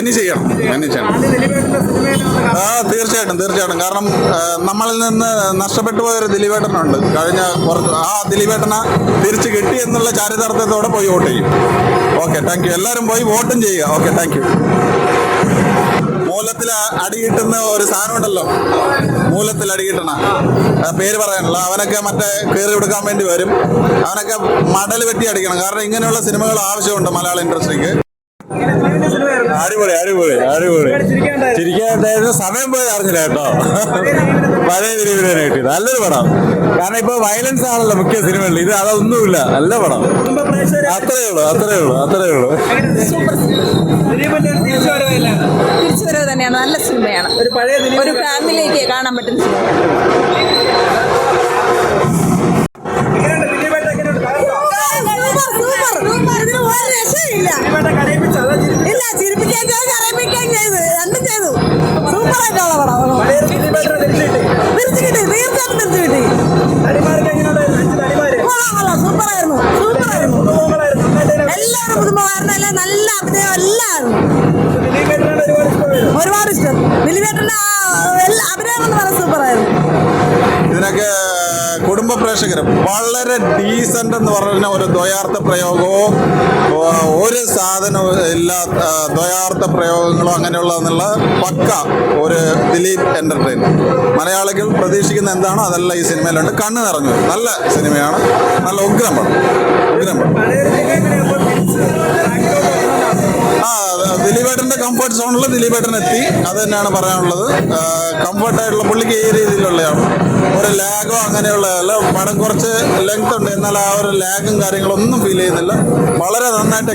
ഇനി ചെയ്യണം. മാനേജ് ചെയ്യണം. ആ തീർച്ചയായിട്ടും തീർച്ചയായിട്ടും. കാരണം നമ്മളിൽ നിന്ന് നഷ്ടപ്പെട്ടു പോയൊരു ദിലീപേട്ടനുണ്ട്. കഴിഞ്ഞ കുറച്ച് ആ ദിലീപേട്ടനെ തിരിച്ച് കിട്ടി എന്നുള്ള ചാരിതാർത്ഥ്യത്തോടെ പോയി വോട്ട് ചെയ്യും. ഓക്കെ താങ്ക് യു എല്ലാവരും പോയി വോട്ടും ചെയ്യുക. ഓക്കെ താങ്ക് യു മൂലത്തിൽ അടി കിട്ടുന്ന ഒരു സാധനം ഉണ്ടല്ലോ. മൂലത്തിൽ അടി കിട്ടണ പേര് പറയാനുള്ള. അവനൊക്കെ മറ്റേ കയറി കൊടുക്കാൻ വേണ്ടി വരും. അവനൊക്കെ മടൽ വെട്ടി അടിക്കണം. കാരണം ഇങ്ങനെയുള്ള സിനിമകൾ ആവശ്യമുണ്ട് മലയാള ഇൻഡസ്ട്രിക്ക്. അടിപൊളി അടിപൊളി അടിപൊളി. ചിരിക്കാനായിരുന്നു സമയം പോയി അറിഞ്ഞില്ല കേട്ടോ. പഴയ ദിലീപിനെ കിട്ടി നല്ലൊരു പടം. കാരണം ഇപ്പൊ വയലൻസ് ആണല്ലോ മുഖ്യ സിനിമകളിൽ. ഇത് അതൊന്നുമില്ല. നല്ല പടം. അത്രേ ഉള്ളൂ അത്രേ ഉള്ളൂ അത്രേ ഉള്ളൂ. തിരിച്ചുവരവ് തന്നെയാണ്. നല്ല സിനിമയാണ്. ഒരു പഴയ ഒരു ഫാമിലിക്ക് കാണാൻ പറ്റുന്ന സിനിമയാണ്. രണ്ടും ചെയ്തു സൂപ്പർ ആയിട്ടുള്ള പടം പഴയ ദിലീപേട്ടനെ തിരിച്ചു കിട്ടി. തിരിച്ചു കിട്ടി തീർച്ചയായിട്ടും തിരിച്ചു കിട്ടി. നടിമാർക്ക് എങ്ങനെയുണ്ടായിരുന്നു അഞ്ച് നടിമാര്. സൂപ്പർ ആയിരുന്നു സൂപ്പർ ആയിരുന്നു എല്ലാവരും പുതുമുഖമായിരുന്നു എല്ലാം നല്ല അഭിനയം ഒരുപാട് ഇഷ്ടം. എന്ന് സൂപ്പർ ആയിരുന്നു ഇതിനൊക്കെ കുടുംബ പ്രേക്ഷകർ വളരെ ഡീസന്റ് എന്ന് പറഞ്ഞ ഒരു ദ്വയാർത്ഥ പ്രയോഗമോ ഓ, ഒരു സാധനവും എല്ലാ ദ്വയാർത്ഥ പ്രയോഗങ്ങളോ അങ്ങനെയുള്ളതെന്നുള്ള പക്ക ഒരു ദിലീപ് എന്റർടൈൻമെന്റ് മലയാളികൾ പ്രതീക്ഷിക്കുന്ന എന്താണോ അതെല്ലാം ഈ സിനിമയിലുണ്ട്. കണ്ണ് നിറഞ്ഞു. നല്ല സിനിമയാണ്. നല്ല ഉഗ്രം പടം ഉഗ്രം പടം കംഫർട്ട് സോണിൽ ദിലീപേട്ടൻ എത്തി. അത് തന്നെയാണ് പറയാനുള്ളത്. കംഫർട്ടായിട്ടുള്ള പുള്ളിക്ക് ഈ രീതിയിലുള്ളതാണ് ഒരു ലാഗോ അങ്ങനെയുള്ളതല്ല പടം കുറച്ച് ലെങ്ത് ഉണ്ട്. എന്നാൽ ആ ഒരു ലാഗും കാര്യങ്ങളൊന്നും ഫീൽ ചെയ്യുന്നില്ല. വളരെ നന്നായിട്ട്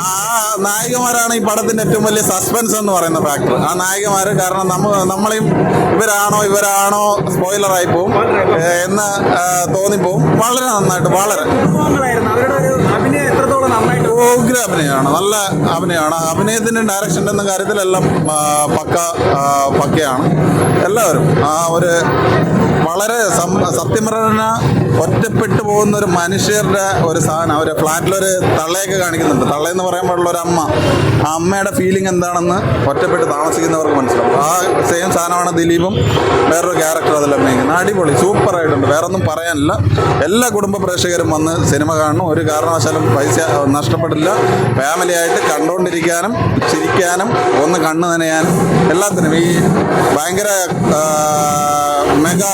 ആ നായികമാരാണ് ഈ പടത്തിന്റെ ഏറ്റവും വലിയ സസ്പെൻസ് എന്ന് പറയുന്ന ഫാക്ടർ ആ നായികമാര് കാരണം നമ്മ നമ്മളെയും ഇവരാണോ ഇവരാണോ സ്പോയിലറായി പോവും. എന്ന് തോന്നിപ്പോവും. വളരെ നന്നായിട്ട് വളരെ. ഉഗ്ര അഭിനയമാണ് നല്ല അഭിനയമാണ്. അഭിനയത്തിന്റെ ഡയറക്ഷൻ എന്ന കാര്യത്തിലെല്ലാം പക്ക പക്കയാണ്. എല്ലാവരും ആ ഒരു വളരെ സത്യമരണ സത്യം പറഞ്ഞ ഒറ്റപ്പെട്ടു പോകുന്ന ഒരു മനുഷ്യരുടെ ഒരു സാധനം. ഒരു ഫ്ലാറ്റിലൊരു തള്ളയൊക്കെ കാണിക്കുന്നുണ്ട്. തള്ളയെന്ന് പറയുമ്പോഴുള്ള ഒരു അമ്മ. ആ അമ്മയുടെ ഫീലിംഗ് എന്താണെന്ന് ഒറ്റപ്പെട്ട് താമസിക്കുന്നവർക്ക് മനസ്സിലാവും. ആ സെയിം സാധനമാണ് ദിലീപും വേറൊരു ക്യാരക്ടർ അതെല്ലാം മേയ്ക്കുന്നത് അടിപൊളി സൂപ്പറായിട്ടുണ്ട്. വേറെ ഒന്നും പറയാനില്ല. എല്ലാ കുടുംബ പ്രേക്ഷകരും വന്ന് സിനിമ കാണണം. ഒരു കാരണവശാലും പൈസ നഷ്ടപ്പെടില്ല. ഫാമിലി ആയിട്ട് കണ്ടുകൊണ്ടിരിക്കാനും ചിരിക്കാനും ഒന്ന് കണ്ണു നനയാനും എല്ലാത്തിനും ഈ ഭയങ്കര മെഗാ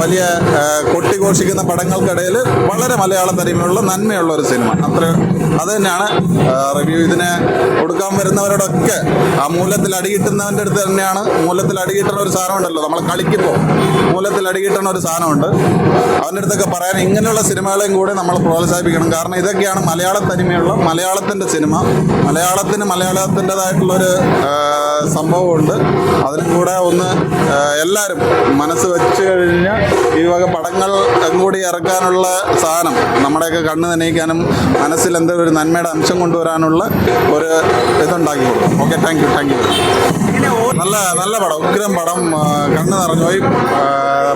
വലിയ കൊട്ടിഘോഷിക്കുന്ന പടങ്ങൾക്കിടയിൽ വളരെ മലയാള തനിമയുള്ള നന്മയുള്ള ഒരു സിനിമ. അത്ര അത് തന്നെയാണ് റിവ്യൂ ഇതിനെ കൊടുക്കാൻ വരുന്നവരോടൊക്കെ ആ മൂലത്തിൽ അടികിട്ടുന്നവന്റെ അടുത്ത് തന്നെയാണ് മൂലത്തിൽ അടിയിട്ടുള്ള ഒരു സാധനം ഉണ്ടല്ലോ നമ്മൾ കളിക്കുമ്പോൾ മൂലത്തിൽ അടിയിട്ടുള്ള ഒരു സാധനമുണ്ട് അവന്റെ അടുത്തൊക്കെ പറയാൻ ഇങ്ങനെയുള്ള സിനിമകളെയും കൂടെ നമ്മൾ പ്രോത്സാഹിപ്പിക്കണം. കാരണം ഇതൊക്കെയാണ് മലയാള തനിമയുള്ള മലയാളത്തിന്റെ സിനിമ. മലയാളത്തിന് മലയാളത്തിന്റെതായിട്ടുള്ളൊരു സംഭവമുണ്ട്. അതിനും കൂടെ ഒന്ന് എല്ലാവരും മനസ്സ് വെച്ച് കഴിഞ്ഞാൽ ഈ വക പടങ്ങൾ കൂടി ഇറക്കാനുള്ള സാധനം നമ്മുടെയൊക്കെ കണ്ണ് നനയിക്കാനും മനസ്സിൽ എന്തെങ്കിലും ഒരു നന്മയുടെ അംശം കൊണ്ടുവരാനുള്ള ഒരു ഇതുണ്ടാക്കി കൊടുക്കും. Okay thank you thank you നല്ല നല്ല പടം ഉഗ്രം പടം കണ്ണ് നിറഞ്ഞു പോയി.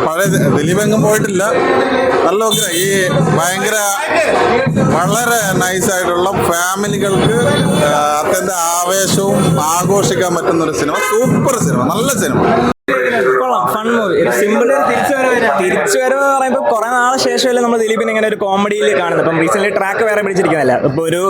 പഴയ ദിലീപെങ്കും പോയിട്ടില്ല. നല്ല ഉഗ്രം. ഈ ഭയങ്കര വളരെ നൈസായിട്ടുള്ള ഫാമിലികൾക്ക് അത്യന്തം ആവേശവും ആഘോഷിക്കാൻ പറ്റുന്ന ഒരു സിനിമ. സൂപ്പർ സിനിമ നല്ല സിനിമ. ഫൺ മൂവി സിമ്പിൾ തിരിച്ചു വരവ് പറയുമ്പോൾ കുറെ നാളെ ശേഷമല്ലേ നമ്മൾ ദിലീപിന് ഇങ്ങനെ ഒരു കോമഡിയിൽ കാണുന്നത്. അപ്പം റീസെന്റ് ട്രാക്ക് വേറെ പിടിച്ചിരിക്കുന്നില്ല ഇപ്പൊ ഒരു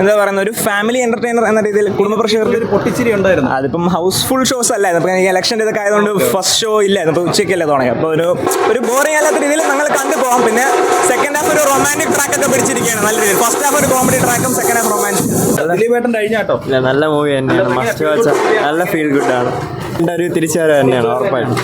എന്താ പറയുന്ന ഒരു ഫാമിലി എന്റർടൈനർ എന്ന രീതിയിൽ കുടുംബ പ്രേക്ഷകർക്ക് ഒരു പൊട്ടിച്ചിരി ഉണ്ടായിരുന്നു. അതിപ്പം ഹൗസ്ഫുൾ ഷോസ് അല്ലായിരുന്നു അപ്പം ഇലക്ഷന്റെ ഇതൊക്കെ ആയതുകൊണ്ട് ഫസ്റ്റ് ഷോ ഇല്ലായിരുന്നു അപ്പോൾ ഉച്ചയ്ക്കല്ലേ തുടങ്ങി അപ്പോൾ ഒരു ഒരു ബോറിംഗ് അല്ലാത്ത രീതിയിൽ ഞങ്ങൾ കണ്ടു പോകാം പിന്നെ സെക്കൻഡ് ഹാഫ് ഒരു റൊമാന്റിക് ട്രാക്ക് ഒക്കെ പിടിച്ചിരിക്കുകയാണ്. നല്ല രീതിയിൽ. ഫസ്റ്റ് ഹാഫ് ഒരു കോമഡി ട്രാക്കും സെക്കൻഡ് ഹാഫ് റൊമാൻസ് ദിലീപേട്ടൻ കഴിഞ്ഞാട്ടോ? നല്ല മൂവി തന്നെയാണ്. മസ്റ്റ് വാച്ച് നല്ല ഫീൽ ഗുഡ് ആണ്. ഒരു തിരിച്ചു വരവ് തന്നെയാണ് ഉറപ്പായിട്ടും.